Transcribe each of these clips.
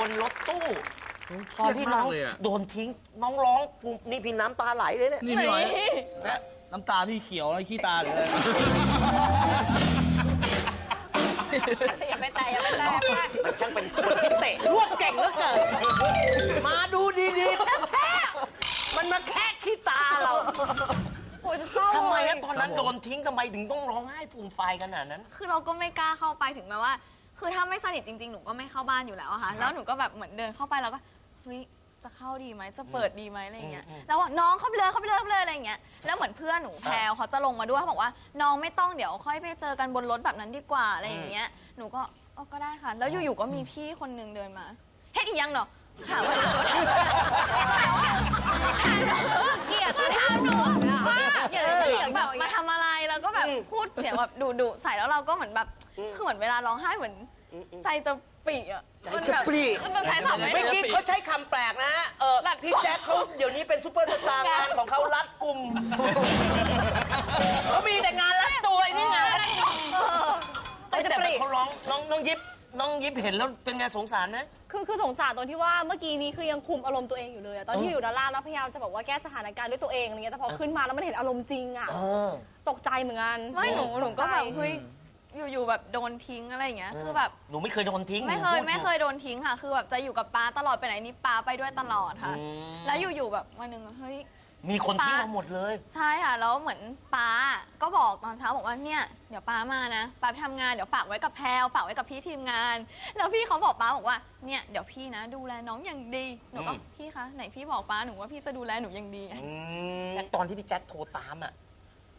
บนรถตู้เคตอนรีที่ยดน้มาอกงเลยอะโดนทิ้งน้องร้องฟูนี่พี่น้ำตาไหลเลยเนี่ยนี่พี่หน่อยนะน้ำตาพี่เขียวแล้วขี้ตาหรืออะไรอย่าไปแตะอย่าไปแตะอย่าไปแตะมันช่างเป็นคนที่เตะรวดเก่งเหลือเกินมาดูดีๆแท้ๆมันมาแค่ขี้ตาเราปวดเศร้าทำไมเลอะยตอนนั้นโดนทิ้งทำไมถึงต้องร้องไห้ฟูมฟายขนาดนั้น คือเราก็ไม่กล้าเข้าไปถึงแม้ว่า คือถ้าไม่สนิทจริงๆ หนูก็ไม่เข้าบ้านอยู่แล้วอะค่ะ แล้วหนูก็แบบเหมือนเดินเข้าไปแล้วก็เฮ้ยจะเข้าดีไหมจะเปิดดีไหมอะไรอย่างเงี้ยอืมอืมแล้วบอกน้องเข้าไปเลยเข้าไปเลยเข้าไปเลยอะไรอย่างเงี้ย แล้วเหมือนเพื่อนหนูแพลวเขาจะลงมาด้วยเขาบอกว่าน้องไม่ต้องเดี๋ยวค่อยไปเจอกันบนรถแบบนั้นดีกว่าอะไรอย่างเงี้ย หนูก็เออก็ได้ค่ะ แล้วอยู่ๆก็มีพี่คนนึงเดินมาเฮ็ดอีหยังเนาะ ถามว่าเกลียดมาถามหนูว่าเกลียดเสียงแบบมาทำอะไรแล้วก็แบบพูดเสียงแบบดุดุๆใส่แล้วเราก็เหมือนแบบคือเหมือนเวลาร้องไห้เหมือน ใจจะปรีอะใจจะปรีมันแบบใช้คำไม่เมื่อถูกกี้เขาใช้คำแปลกนะฮะเออพี่แจ็คเขาเดี๋ยวนี้เป็นซูเปอร์สตาร์งานของเขารัดกลุ่มเขามีแต่งานรัดตัวไอ้นี่งานรัดกลุ่มใจจะแต่ปรีเขาร้องน้องน้องยิบ น้องยิบเห็นแล้วเป็นไงสงสารไหม คือคือสงสารตรงที่ว่าเมื่อกี้นี้คือยังคุมอารมณ์ตัวเองอยู่เลยอะตอนที่อยู่ด้านล่างแล้วพยายามจะบอกว่าแก้สถานการณ์ด้วยตัวเองอะไรเงี้ยแต่พอขึ้นมาแล้วมันเห็นอารมณ์จริงอะเออ ตกใจเหมือนกัน ไม่หนูหนูก็แบบตใจเฮ้ยอยู่ๆแบบโดนทิ้งอะไรอย่างเงี้ยคือแบบ หนูไม่เคยโดนทิ้งไม่เคยหนูพูด ไม่เคยโดนทิ้งค่ะ คือแบบจะอยู่กับป้าตลอดไปไหนนี่ป้าไปด้วยตลอดค่ะ อืม แล้วอยู่ๆแบบวันหนึ่งเฮ้ย มีคนทิ้งป้าเราหมดเลย ใช่ค่ะแล้วเหมือนป้าก็บอกตอนเช้าบอกว่าเนี่ยเดี๋ยวป้ามานะป้าไปทำงานเดี๋ยวฝากไว้กับแพลวฝากไว้กับพี่ทีมงาน แล้วพี่เขาบอกป้าบอกว่าเนี่ยเดี๋ยวพี่นะ ดูแลน้องอย่างดีหนูก็อืม พี่คะไหนพี่บอกป้าหนูว่าพี่จะดูแลหนูอย่างดีอืมตอนที่พี่แจ็คโทรตามอะ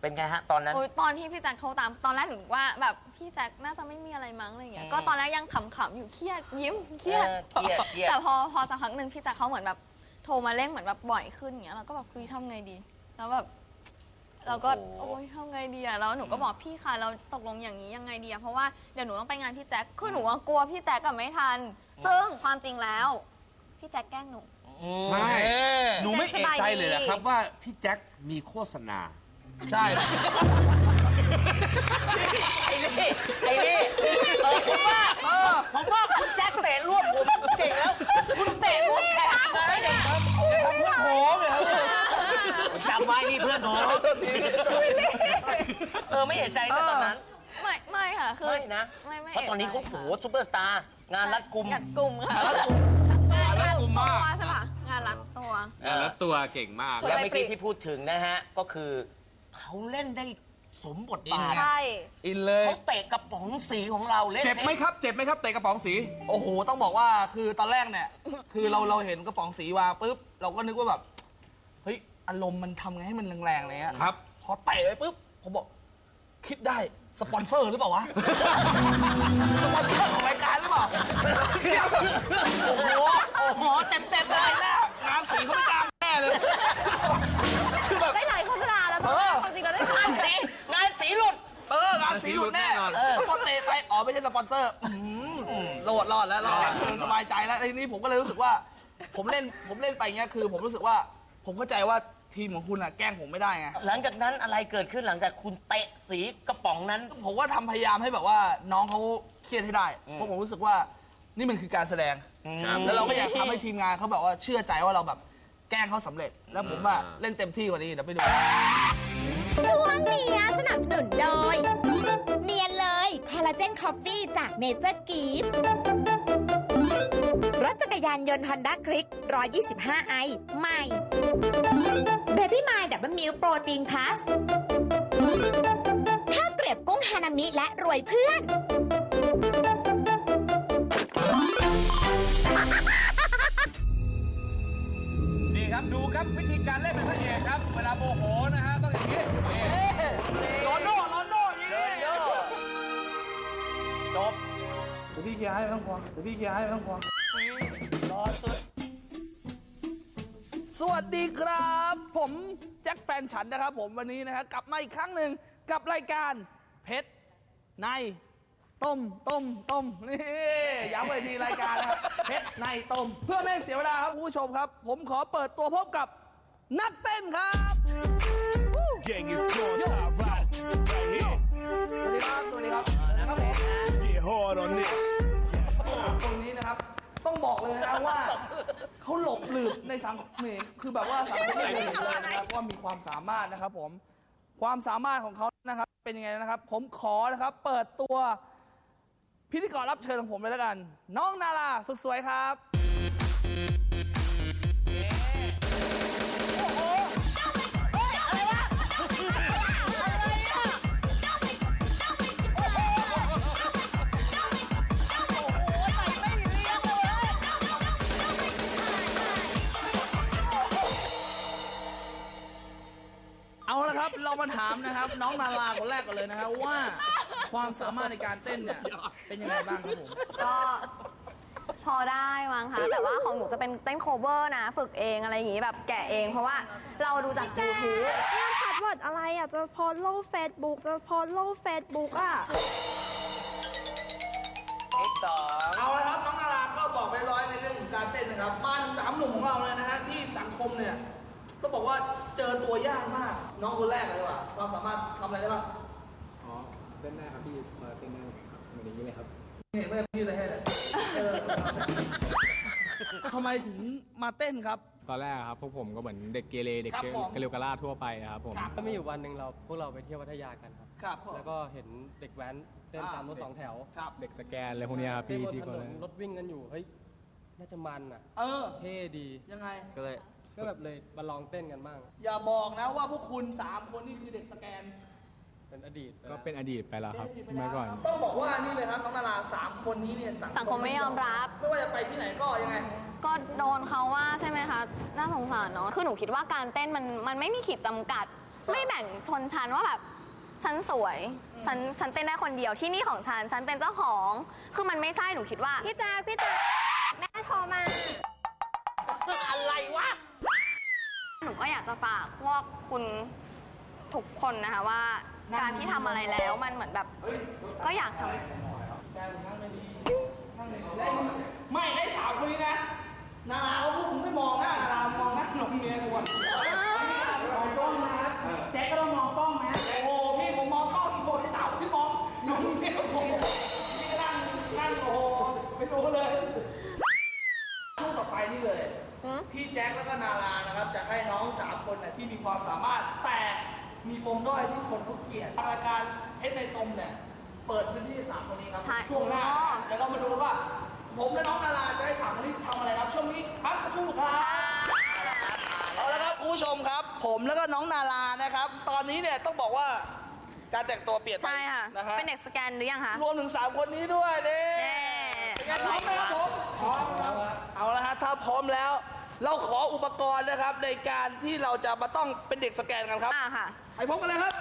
เป็นไงฮะ ตอนนั้น โอ้ยตอนที่พี่แจ็คโทรตามตอนแรกหนูว่าแบบพี่แจ็คน่าจะไม่มีอะไรมั้งอะไรเงี้ยอืมก็ตอนแรกยังขำๆอยู่เครียดยิ้มเครียดเออเครียดเครียด แต่พอพอสักพักหนึ่งพี่แจ็คเขาเหมือนแบบ โทรมาเร่งเหมือนแบบบ่อยขึ้นอย่างเงี้ยเราก็แบบคุยทำไงดี แล้วแบบเราก็โอ๊ยทำไงดีอะแล้วหนูก็บอกพี่คะเราตกลงอย่างนี้ยังไงดีอะเพราะว่าเดี๋ยวหนูต้องไปงานพี่แจ็คคือหนูว่ากลัวพี่แจ็คกับไม่ทัน ซึ่งความจริงแล้วพี่แจ็คแกล้งหนู ใช่ เออหนูไม่เอกใจเลยเหรอครับว่าพี่แจ็คมีโฆษณา ใช่ ไอ้นี่ไอ้นี่เออผมว่าเออผมว่าคุณ นี่เพื่อนผมเออไม่เห็นใจแต่ตอนนั้น ไม่ไม่ค่ะคือไม่นะ ไม่ไม่เพราะตอนนี้เขาเะใจโหค่ะซูเปอร์สตาร์งานรัดกุม กัดกลุ่มค่ะงานรัดกุมมาก ตัวใช่ปะงานรัดตัว แล้วตัวเก่งมาก แล้วเมื่อกี้ที่พูดถึงนะฮะ ก็คือเขาเล่นได้สมบทบาทใช่ อินเลยเขาเตะกระป๋องสีของเราเล่นเจ็บไหมครับ เจ็บไหมครับเตะกระป๋องสี โอ้โห ต้องบอกว่าคือตอนแรกเนี่ย คือเราเราเห็นกระป๋องสีวางปุ๊บ เราก็นึกว่าแบบเฮ้ย อารมณ์มันทำไงให้มันแรงๆอะไรเลยอะครับ พอเตะไปปุ๊บผมบอก คิดได้สปอนเซอร์หรือเปล่าวะ สปอนเซอร์ของรายการหรือเปล่า โอ้โห โอ้โห เต็มเต็มๆเลยนะงานสีเขาไม่กล้าแน่เลยได้ถ่ายโฆษณาแล้วตอนแรกความจริงเราได้ถ่ายสีงานสีหลุด เอองานสีหลุดแน่งานสีหลุดแน่นอน เออพอเตะไป อ๋อ ไม่ใช่สปอนเซอร์อื้อหือโหลดรอดแล้วรอดแล้วสบายใจแล้วทีนี้ผมก็เลยรู้สึกว่า ผมเล่นผมเล่นไปอย่างเงี้ยคือ ผมรู้สึกว่า ผมเข้าใจว่า ทีมของคุณอะแกล้งผมไม่ได้ไง หลังจากนั้นอะไรเกิดขึ้นหลังจากคุณเตะสีกระป๋องนั้น ผมก็ทำพยายามให้แบบว่าน้องเขาเครียดให้ได้อืมเพราะผมรู้สึกว่านี่มันคือการแสดง ครับ แล้วเราก็อยากทำให้ทีมงานเขาแบบว่าเชื่อใจว่าเราแบบแกล้งเขาสำเร็จ แล้วผมว่าอ่าเล่นเต็มที่กว่านี้เดี๋ยวไปดู ช่วงนี้สนับสนุนโดย เนียนเลยคอลลาเจนคอฟฟี่จากเนเจอร์กีฟรถจักรยานยนต์ฮอนด้าคลิก 125 ไอ ใหม่ Baby My ดับเบิลมิลโปรตีนพลัสข้าวเกรียบกุ้งฮานามิและรวยเพื่อน นี่ครับดูครับวิธีการเล่นเป็นพระเอกครับ เวลาโมโหนะฮะต้องอย่างนี้นี่โรนโดโรนโดยิงจบเดี๋ยวพี่เคลียร์ให้ไม่ต้องกลัวเดี๋ยวพี่เคลียร์ให้ไม่ต้องกลัวรอสุด สวัสดีครับ ผมแจ็คแฟนฉันนะครับผมวันนี้นะฮะกลับมาอีกครั้งหนึ่งกับรายการเพชรในต้มต้มต้มนี่ย้ำไปทีรายการนะครับเพชรในต้ม เพื่อไม่ให้เสียเวลาครับคุณผู้ชมครับ ผมขอเปิดตัวพบกับนักเต้นครับ Gang is gone, I ride right here. สวัสดีครับสวัสดีครับนะครับผม Get hard on this. ตรงนี้นะครับองบอกเลยนะว่าเขาหลบหลืบในสังคมนี่คือแบบว่าสังคมไม่เคยเห็นเลยนะครับว่ามีความสามารถนะครับผมความสามารถของเขานะครับ เป็นยังไงนะครับ ผมขอนะครับ เปิดตัวพิธีกรรับเชิญของผมเลยแล้วกัน น้องนาราสุดสวยครับ ถามนะครับ น้องนาราคนแรกก่อนเลยนะครับว่าความสามารถในการเต้นเนี่ยเป็นยังไงบ้างครับผม ก็พอได้มั้งคะแต่ว่าของหนูจะเป็นเต้นโคเวอร์นะ ฝึกเองอะไรอย่างงี้แบบแกะเอง เพราะว่าเราดูจาก YouTube เนี่ยพาสเวิร์ดอะไรอะ จะโพสต์ลงเฟซบุ๊กจะโพสต์ลงเฟซบุ๊กอะ X2 เอาละครับน้องนาราก็บอกไปร้อยในเรื่องของการเต้นนะครับมาถึงสามหนุ่มของเราเลยนะฮะที่สังคมเนี่ย ก็บอกว่าเจอตัวยากมาก น้องคนแรกเลยว่ะความสามารถทำอะไรได้บ้างอ๋อเต้นได้ครับพี่มาเต้นได้ครับเหมือนอย่างนี้เลยครับ เห็นไหมพี่เลยให้เลยเออทำไมถึงมาเต้นครับ ตอนแรกอะครับพวกผมก็เหมือนเด็กเกเรเด็กครับผมกระเร็วกระลาดทั่วไปอะครับผมครับก็มีอยู่วันหนึ่งเราพวกเราไปเที่ยวพัทยากันครับ ครับผม แล้วก็เห็นเด็กแว้นเต้นอ่าตามรถสองแถวครับ เด็กสแกนอะไรพวกเนี้ยครับเต้นพี่บนที่ถคนนนรถวิ่งกันอยู่เฮ้ยน่าจะมันอะเออ เท่ดียังไง ก็เลย ก็แบบเลยมาลองเต้นกันบ้าง อย่าบอกนะว่าพวกคุณสามคนนี่คือเด็กสแกน เป็นอดีตก็เป็นอดีตไปแล้วครับเมื่อก่อน ต้องบอกว่านี่เลยครับน้องนาราสามคนนี้เนี่ยสังคมไม่ยอมรับ ไม่ว่าจะไปที่ไหนก็ยังไง ก็โดนเขาว่าใช่ไหมคะ น่าสงสารเนาะ คือหนูคิดว่าการเต้นมันมันไม่มีขีดจำกัด ไม่แบ่งชนชั้นว่าแบบฉันสวยฉันฉันเต้นได้คนเดียวที่นี่ของฉันฉันเป็นเจ้าของ คือมันไม่ใช่หนูคิดว่า พี่แจ๊คพี่แจ๊คแม่โทรมา อะไรวะ หนูก็อยากจะฝากพวกคุณทุกคนนะคะว่า การที่ทำอะไรแล้วมันเหมือนแบบ ก็อยากทำไม่ได้สาวคนนี้นะ นาราเขาพูดมึงไม่มองหน้านารา มองหน้าหนองเมียกู พี่แจ็คแล้วก็นารานะครับจะให้น้องสามคนเนี่ยที่มีความสามารถแต่มีปมด้อยที่คนเขาเกลียดทางรายการเพชรในตมเนี่ยเปิดพื้นที่ให้สามคนนี้ครับใช่ช่วงหน้าเดี๋ยวเรามาดูกันว่า ผมและน้องนาราจะให้สามคนนี้ทำอะไรครับ ช่วงนี้พักสักครู่ครับ เอาละครับคุณผู้ชมครับ ผมแล้วก็น้องนารานะครับ ตอนนี้เนี่ยต้องบอกว่าการแต่งตัวเปลี่ยนไปใช่ค่ะ นะฮะเป็นเด็กสแกนหรือยังคะ รวมถึงสามคนนี้ด้วยเด้เย้ เป็นไงพร้อมไหมครับผมพร้อมครับเอาละฮะถ้าพร้อมแล้ว เราขออุปกรณ์นะครับในการที่เราจะมาต้องเป็นเด็กสแกนกันครับอ่าค่ะ ไปพบกันเลยครับ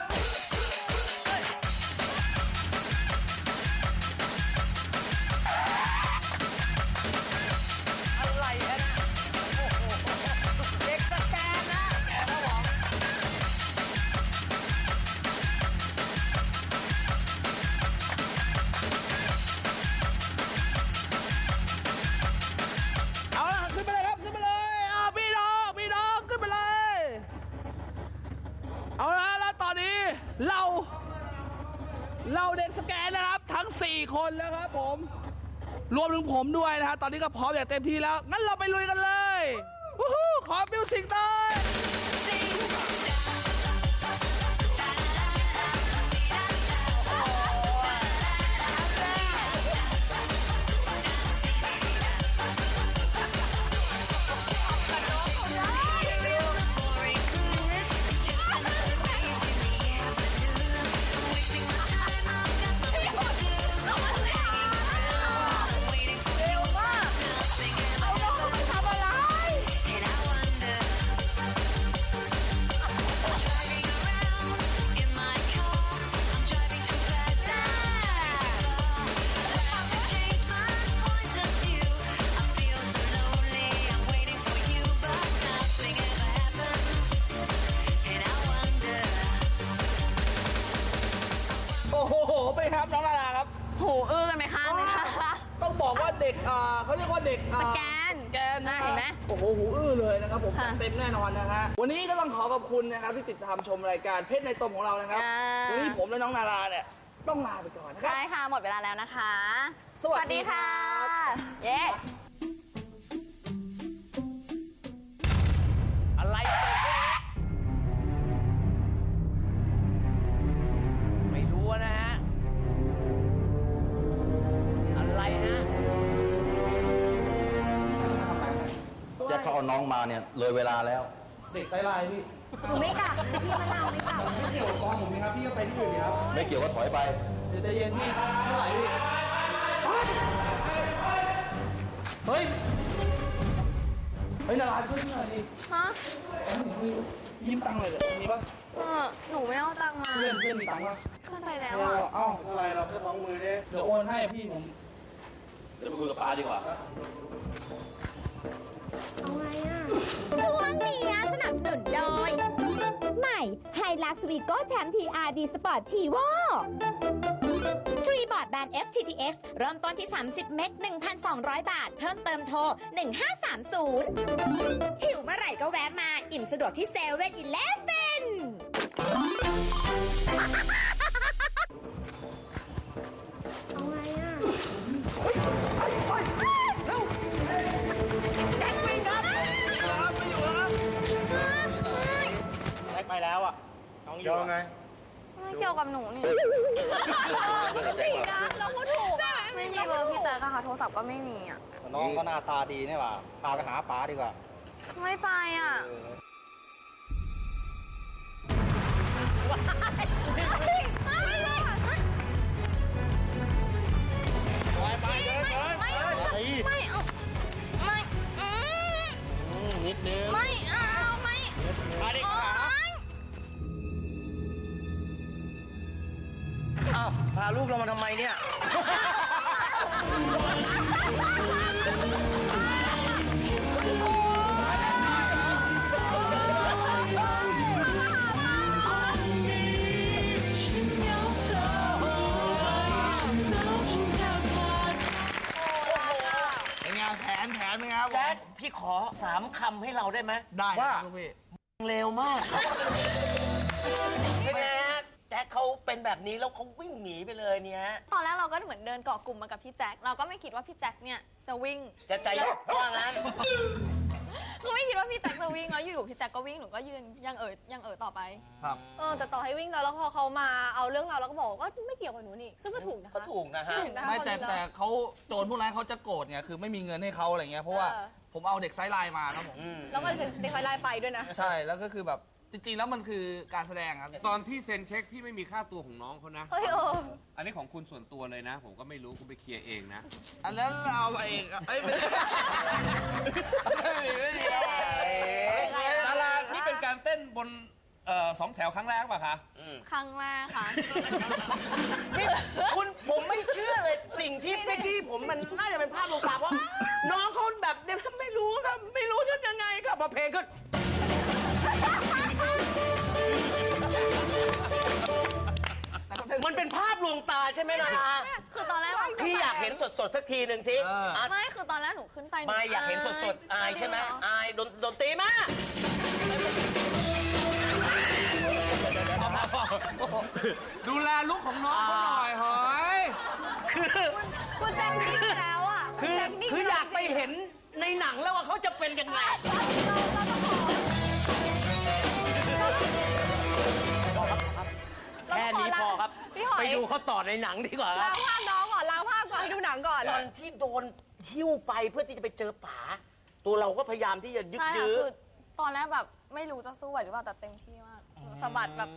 คนแล้วครับผม รวมถึงผมด้วยนะฮะตอนนี้ก็พร้อมอย่างเต็มที่แล้ว งั้นเราไปลุยกันเลยวู้ฮู้ขอมิวสิกหน่อย ด็กอ่าเขาเรียกว่าเด็กอ่าสแกนสแกนนะเห็นไหมโอ้โหหูอื้อเลยนะครับผมค่ะเต็มแน่นอนนะฮะวันนี้ก็ต้องขอขอบคุณนะครับที่ติดตามชมรายการเพชรในตมของเรานะครับอ่าวันนี้ผมและน้องนาราเนี่ยต้องลาไปก่อนนะครับใช่ค่ะ หมดเวลาแล้วนะคะ สวัสดีครับเย้ เขาเอาน้องมาเนี่ยเลยเวลาแล้ว เด็กไซไลน์พี่หนูไม่กลับพี่มะนาวไม่กลับไม่เกี่ยวกับกองผมนะครับพี่ก็ไปที่อื่นดีครับไม่เกี่ยวก็ถอยไป เดี๋ยวใจเย็นพี่เท่าไหร่พี่เฮ้ยเฮ้ยนาราช่วยพี่หน่อยดิฮะยิ้มตังค์เลยเหรอมีปะเออหนูไม่เอาตังค์มา เพื่อนเพื่อนมีตังค์ปะขึ้นไปแล้วเออะอเอ้าอะไรเราแค่สองมือเด้เดี๋ยวโอนให้พี่ผมเดี๋ยวไปคุยกับป้าดีกว่า ช่วงนี้สนับสนุนโดย ใหม่ไฮลักซ์วีโก้แชมป์ทีอาร์ดีสปอร์ตทีวอทรีบอร์ดแบน FTTX เริ่มต้นที่ 30 เมก1,200 บาท เพิ่มเติมโทร 1530 หิวเมื่อไหร่ก็แวะมา อิ่มสะดวกที่เซเว่นอีเลฟเว่นแองอยู่ไง ไม่เกี่ยวกับหนูนี่จริงนะเราพูดถูกอะไม่มีเบอร์พี่แจ๊คอะค่ะ โทรศัพท์ก็ไม่มีอะน้องก็หน้าตาดีนี่หว่าพาไปหาป๋าดีกว่า ไม่ไปอะไม่ พาลูกเรามาทำไมเนี่ยเป็นไงแผนแผนเป็นไงครับผมแจ็คพี่ขอสามคำให้เราได้ไหมได้ว่า ครับลูกพี่เร็วมาก เป็นไงฮะแจ็ คเขาเป็นแบบนี้แล้วเขาวิ่งหนีไปเลยเนี่ยฮะตอนแรกเราก็เหมือนเดินเกาะกลุ่มมากับพี่แจ๊คเราก็ไม่คิดว่าพี่แจ๊คเนี่ยจะวิ่งจะใจว่างั้น คือไม่คิดว่าพี่แจ๊คจะวิ่งแล้วอยู่ๆพี่แจ๊คก็วิ่งหนูก็ยืนยังเอ๋ยยังเอ๋ยต่อไป ครับ เออแต่ต่อให้วิ่งแล้วแล้วพอเขามาเอาเรื่องเราแล้วก็บอกว่าไม่เกี่ยวกับหนูนี่ซึ่งก็ถูกนะคะ ก็ถูกนะฮะ ถูกนะคะไม่แต่คนนี้แต่แล้วเขาโจรพวกนั้นเขาจะโกรธไงคือไม่มีเงินให้เขาอะไรเงี้ยเพราะว่าเออ ผมเอาเด็กไซส์ไลน์มาครับผม อืม แล้วก็เด็กไฟไล่ไปด้วยนะ ใช่แล้วก็คือแบบ จริงๆ แล้วมันคือการแสดงครับ ตอนพี่เซ็นเช็คพี่ไม่มีค่าตัวของน้องเขานะ เฮ้ยเอออันนี้ของคุณส่วนตัวเลยนะ ผมก็ไม่รู้คุณไปเคลียร์เองนะ อันนั้นเราเอาเองอะเอ้ยไม่ใช่ไม่มีไม่มีครับดารานี่เป็นการเต้นบนเอ่อสองแถวครั้งแรกป่ะคะ ครั้งแรกค่ะ นี่คุณผมไม่เชื่อเลยสิ่งที่เมื่อกี้ผมมันน่าจะเป็นภาพลวงตาเพราะน้องเขาแบบเนี่ยไม่รู้ครับไม่รู้จะยังไงครับพอเพลงก็ มันเป็นภาพลวงตาใช่ไหมล่ะคือตอนแรกพี่อยากเห็นสดๆสักทีหนึ่งสิอะไม่คือตอนแรกหนูขึ้นไปหนูไม่อยากเห็นสดๆอายใช่ไหมอายโดนโดนตีมาดูแลลุกของน้องเขาหน่อยเฮ้ยคือคุณแจ็คนิ่งไปแล้วอะคือแจ็นิ่งคืออยากไปเห็นในหนังแล้วว่าเขาจะเป็นยังไงเราแค่ต้องขอนี้พอครับ พี่หอยไปดูเขาต่อในหนังดีกว่าคล้ารับ งภาพน้องก่อนล้างภาพก่อนให้ดูหนังก่อน ตอนที่โดนหิ้วไปเพื่อที่จะไปเจอป๋าตัวเราก็พยายามที่จะยึกใช่ค่ะยื้อคือตอนแรกแบบไม่รู้จะสู้ไหวหรือเปล่าแต่เต็มที่มากหนูสะบัดแบบ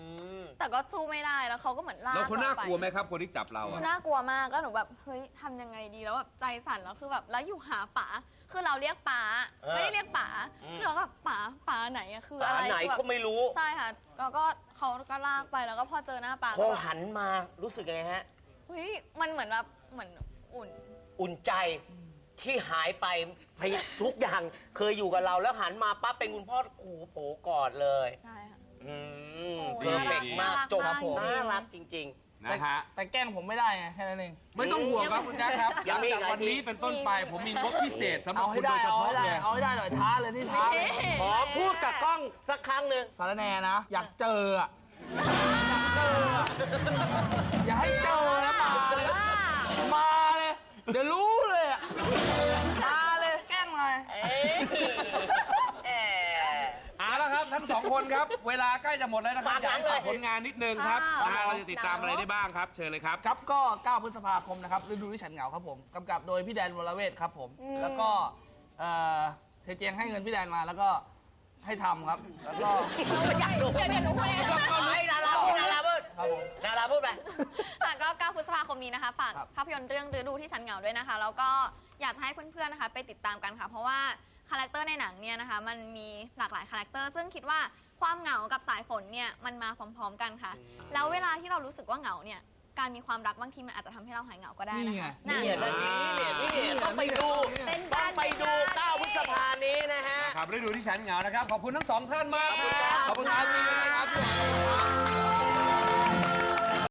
แต่ก็สู้ไม่ได้แล้วเขาก็เหมือนลากแล้วคนน่ากลัวไหมเรครับ คนที่จับเราไปอะ น่ากลัวมากก็หนูแบบเฮ้ยทำยังไงดีแล้วแบบใจสั่นแล้วคือแบบแล้วอยู่หาป๋าคือเราเรียกป๋าเออไม่ได้เรียกป๋าอืม คือเราก็แบบป๋าป๋าไหนอะคือป๋าอะไรไหนคือแบบก็ไม่รู้ ใช่ค่ะแล้วก็ เขาก็ลากไปแล้วก็พอเจอหน้าป๋าพก็อแบบหันมารู้สึกยังไงฮะ เฮ้ยมันเหมือนแบบเหมือนอุ่น อุ่นใจที่หายไปพยทุกอย่างเคยอยู่กับเราแล้วหันมาปั๊บเป็นคุณพ่อขู่โผกอดเลย ใช่ค่ะ อืมโอ้เพอร์เฟกมากน่ารักจบมากจริงน่ารักจริง นะฮะ แต่แกล้งผมไม่ได้ไงแค่นั้นเอง ไม่ต้องห่วงครับคุณแจ๊คครับหยัลังงมีจากหลายวันนี้ทีเป็นต้นไปผมมีงบพิเศษสำหรับเอาให้คุณโดได้ยเฉเอาพาะให้ได้เลยเอาให้ได้หน่อยท้าเลยนี่ท้าเลยๆขอพูดกับกล้องสักครั้งหนึ่งสารแหนนะ อยากเจออะอยากเจออะอย่าให้เจอนะมาเลยมาเลยเดี๋ยวรู้ ทั้งสองคนครับ เวลาใกล้จะหมดแล้วนะครับฝากอยากให้หนังเลยฝากผลงานนิดนึงครับอ่านะฮะเราจะติดตามอะไรได้บ้างครับ เชิญเลยครับ ครับก็ 9 พฤษภาคมนะครับฤดูที่ฉันเหงาครับผมกำกับโดยพี่แดนวรเวทครับผม แล้วก็เอ่อเทเจียงให้เงินพี่แดนมาแล้วก็ให้ทำครับ แล้วก็อยากดูเดี๋ยวเดี๋ยวหนูพูดเองให้ดาราพูดดาราพูดครับผมดาราพูดไปค่ะก็9พฤษภาคมนี้นะคะ ฝากครับ ภาพยนตร์เรื่องฤดูที่ฉันเหงาด้วยนะคะ แล้วก็อยากจะให้เพื่อนๆนะคะ ไปติดตามกันค่ะ เพราะว่าคาแรคเตอร์ในหนังเนี่ยนะคะมันมีหลากหลายคาแรคเตอร์ซึ่งคิดว่าความเหงากับสายฝนเนี่ยมันมาพร้อม ๆ กันค่ะ แล้วเวลาที่เรารู้สึกว่าเหงาเนี่ยการมีความรักบางทีมันอาจจะทำให้เราหายเหงาก็ได้นี่นะไงคะนี่เรื่องนี้เนี่ยนี่ต้องไปดูเป็นต้บ้าอนงไปดู9พฤษภานี้นะฮะ ครับฤดูที่ฉันเหงานะครับ ขอบคุณทั้งสองท่านมากขอบคุณครับ ขอบคุณครับ